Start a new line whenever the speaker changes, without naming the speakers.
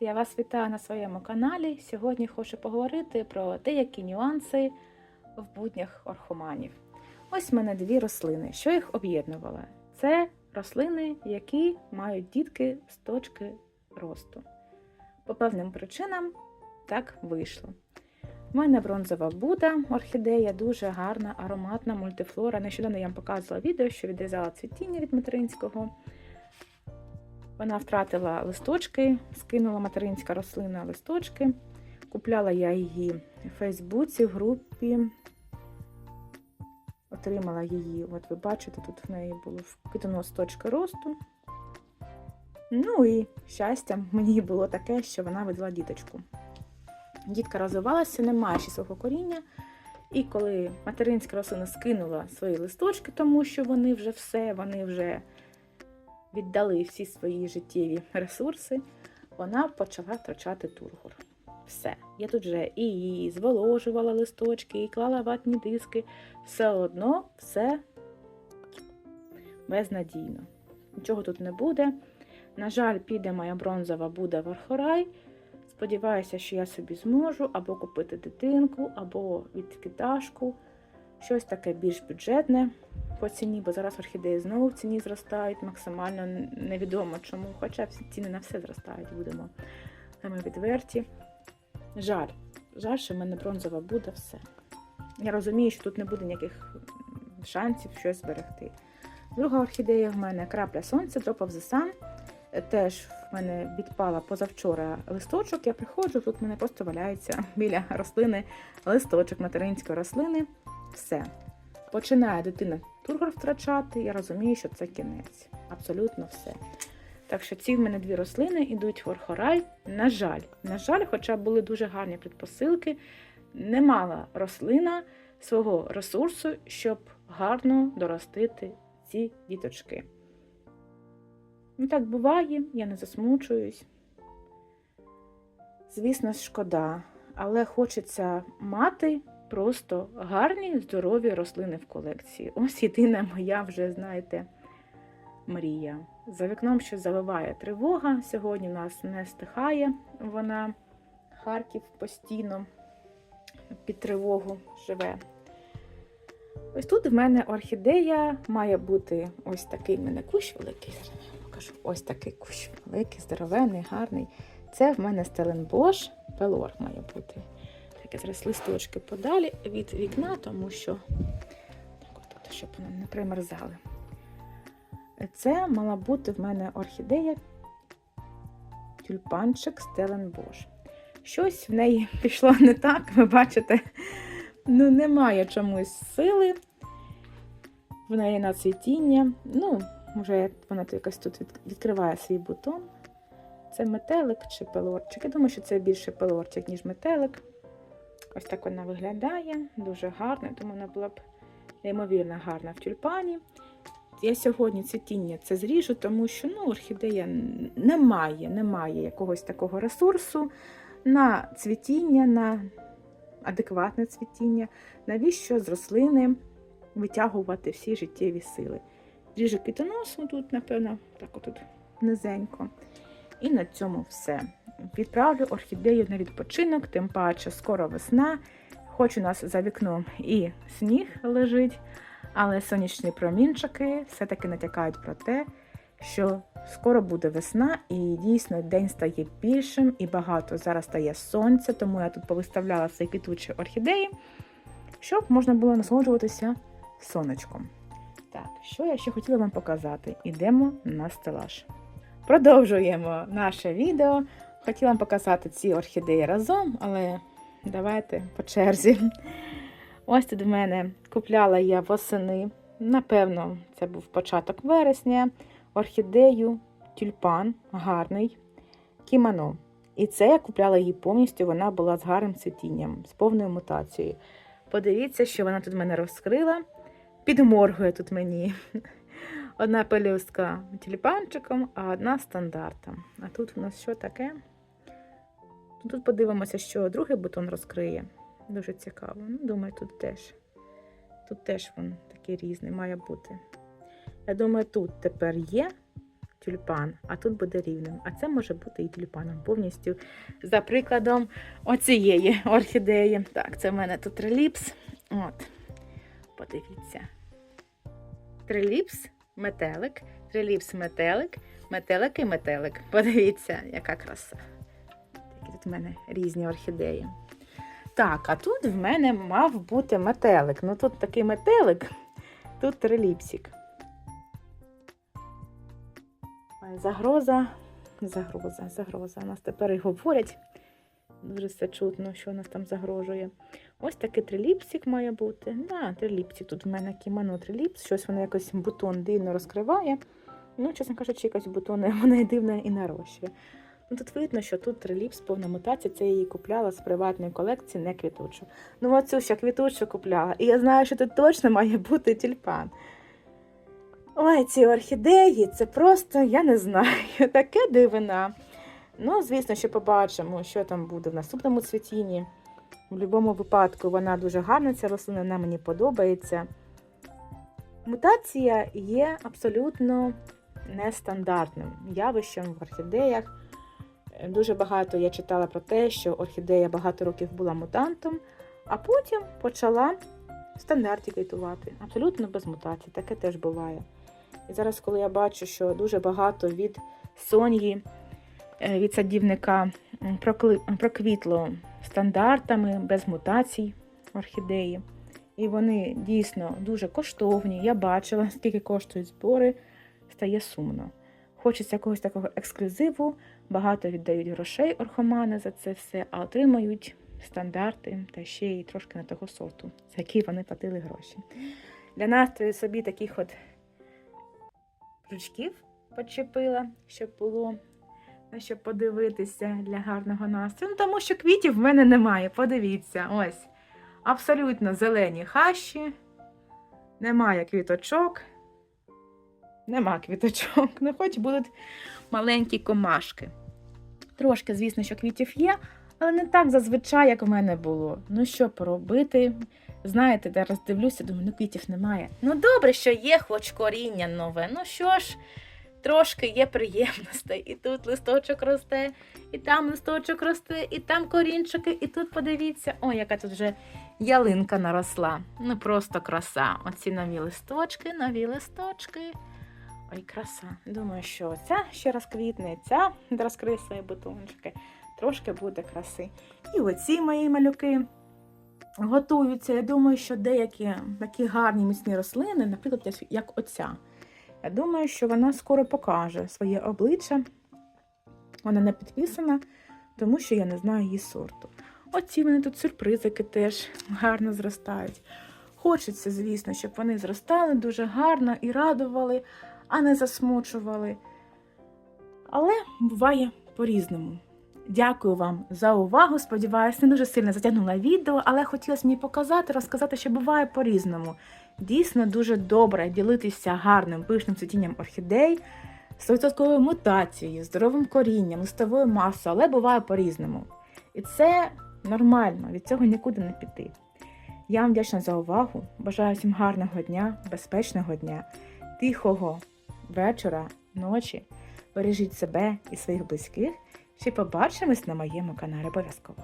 Я вас вітаю на своєму каналі. Сьогодні хочу поговорити про деякі нюанси в буднях орхоманів. Ось в мене дві рослини. Що їх об'єднувало? Це рослини, які мають дітки з точки росту. По певним причинам так вийшло. У мене бронзова Буда, орхідея, дуже гарна, ароматна мультифлора. Нещодавно я вам показувала відео, що відрізала цвітіння від материнського. Вона втратила листочки, скинула материнська рослина листочки. Купляла я її в Фейсбуці, в групі. Отримала її, от ви бачите, тут в неї було вкидано з точки росту. Ну і щастя мені було таке, що вона видала діточку. Дітка розвивалася, немає ще свого коріння. І коли материнська рослина скинула свої листочки, тому що вони вже все, вони вже віддали всі свої життєві ресурси, вона почала втрачати тургор. Все. Я тут вже і її зволожувала листочки, і клала ватні диски. Все одно все безнадійно. Нічого тут не буде. На жаль, піде моя бронзова буде в Архорай. Сподіваюся, що я собі зможу або купити дитинку, або відкидашку. Щось таке більш бюджетне по ціні, бо зараз орхідеї знову в ціні зростають, максимально невідомо чому. Хоча ціни на все зростають, будемо ми відверті. Жаль, жаль, що в мене бронзова буде все. Я розумію, що тут не буде ніяких шансів щось зберегти. Друга орхідея в мене крапля сонця, Drop of. Теж в мене відпала позавчора листочок. Я приходжу, тут в мене просто валяється біля рослини листочок материнської рослини. Все. Починає дитина тургор втрачати, я розумію, що це кінець. Абсолютно все. Так що ці в мене дві рослини йдуть в орхорай. На жаль, на жаль, хоча були дуже гарні предпосилки, не мала рослина свого ресурсу, щоб гарно доростити ці діточки. Ну, так буває, я не засмучуюсь. Звісно, шкода, але хочеться мати просто гарні, здорові рослини в колекції. Ось єдина моя вже, знаєте, мрія. За вікном щось заливає тривога. Сьогодні в нас не стихає вона. Харків постійно під тривогу живе. Ось тут в мене орхідея має бути ось такий в мене кущ великий. Зараз я покажу. Ось такий кущ великий, здоровений, гарний. Це в мене Стеленбош пелор має бути. Таке зараз листочки подалі від вікна, тому що так от, щоб вони не примерзали. Це мала бути в мене орхідея тюльпанчик Стеленбош. Щось в неї пішло не так, ви бачите, ну немає чомусь сили. В неї на цвітіння. Ну, вже вона якось тут відкриває свій бутон. Це метелик чи пелорчик. Я думаю, що це більше пелорчик, ніж метелик. Ось так вона виглядає, дуже гарна, тому вона була б неймовірно гарна в тюльпані. Я сьогодні цвітіння це зріжу, тому що ну, орхідея немає, немає якогось такого ресурсу на цвітіння, на адекватне цвітіння. Навіщо з рослини витягувати всі життєві сили? Ріжу квітоносу тут, напевно, так отут низенько. І на цьому все. Відправлю орхідею на відпочинок, тим паче скоро весна. Хоч у нас за вікном і сніг лежить, але сонячні промінчики все-таки натякають про те, що скоро буде весна, і дійсно день стає більшим і багато. Зараз стає сонця, тому я тут повиставляла свої квітучі орхідеї, щоб можна було насолоджуватися сонечком. Так, що я ще хотіла вам показати? Ідемо на стелаж. Продовжуємо наше відео. Хотіла вам показати ці орхідеї разом, але давайте по черзі. Ось тут в мене купляла я восени, напевно, це був початок вересня, орхідею, тюльпан, гарний, кімано. І це я купляла її повністю, вона була з гарним цвітінням, з повною мутацією. Подивіться, що вона тут мене розкрила, підморгує тут мені. Одна пелюстка тюльпанчиком, а одна стандартом. А тут у нас що таке? Тут подивимося, що другий бутон розкриє. Дуже цікаво. Ну, думаю, тут теж. Тут теж він такий різний має бути. Я думаю, тут тепер є тюльпан, а тут буде рівним. А це може бути і тюльпаном повністю. За прикладом оцієї орхідеї. Так, це в мене тут триліпс. От, подивіться. Триліпс, метелик, триліпс, метелик, метелик і метелик. Подивіться, яка краса. Такі тут в мене різні орхідеї. Так, а тут в мене мав бути метелик. Ну тут такий метелик, тут триліпсик. Ой, Загроза, загроза, загроза. У нас тепер і говорять. Дуже все чутно, що нас там загрожує. Ось такий триліпсик має бути. Да, триліпсик. Тут в мене кімоно триліпс, щось воно якось бутон дивно розкриває. Ну, чесно кажучи, якось бутони вона і дивна і нарощує. Ну, тут видно, що тут триліпс повна мутація, це я її купляла з приватної колекції, не квітучу. Ну, оцю ще квітучу купляла. І я знаю, що тут точно має бути тюльпан. Ой, ці орхідеї, це просто, я не знаю, таке дивина. Ну, звісно, що побачимо, що там буде в наступному цвітінні. В будь-якому випадку вона дуже гарна, ця рослина, вона мені подобається. Мутація є абсолютно нестандартним явищем в орхідеях. Дуже багато я читала про те, що орхідея багато років була мутантом, а потім почала в стандарті квітувати. Абсолютно без мутацій, таке теж буває. І зараз, коли я бачу, що дуже багато від Соньї, від садівника проквітло стандартами, без мутацій орхідеї. І вони дійсно дуже коштовні. Я бачила, скільки коштують збори, стає сумно. Хочеться якогось такого ексклюзиву, багато віддають грошей орхомани за це все, а отримають стандарти та ще й трошки не того сорту, за які вони платили гроші. Для настрою собі таких от жучків почепила, щоб було на що подивитися для гарного настрою. Ну, тому що квітів в мене немає. Подивіться, ось. Абсолютно зелені хащі, немає квіточок. Нема квіточок. Ну, хоч будуть маленькі комашки. Трошки, звісно, що квітів є, але не так зазвичай, як в мене було. Ну, що поробити? Знаєте, зараз дивлюся, думаю, ну квітів немає. Ну, добре, що є хоч коріння нове. Ну що ж, трошки є приємностей. І тут листочок росте, і там листочок росте, і там корінчики, і тут подивіться, ой, яка тут вже ялинка наросла. Ну просто краса. Оці нові листочки, нові листочки. Ой, краса. Думаю, що ця ще розквітне, ця розкриє свої бутончики. Трошки буде краси. І оці мої малюки готуються. Я думаю, що деякі такі гарні міцні рослини, наприклад, як оця. Я думаю, що вона скоро покаже своє обличчя. Вона не підписана, тому що я не знаю її сорту. Оці вони тут сюрпризики теж гарно зростають. Хочеться, звісно, щоб вони зростали дуже гарно і радували, а не засмучували. Але буває по-різному. Дякую вам за увагу. Сподіваюся, не дуже сильно затягнула відео, але хотілося мені показати, розказати, що буває по-різному. Дійсно дуже добре ділитися гарним пишним цвітінням орхідей, 100% мутацією, здоровим корінням, листовою масою, але буває по-різному. І це нормально, від цього нікуди не піти. Я вам вдячна за увагу. Бажаю всім гарного дня, безпечного дня, тихого вечора, ночі. Бережіть себе і своїх близьких. Ще побачимось на моєму каналі обов'язково.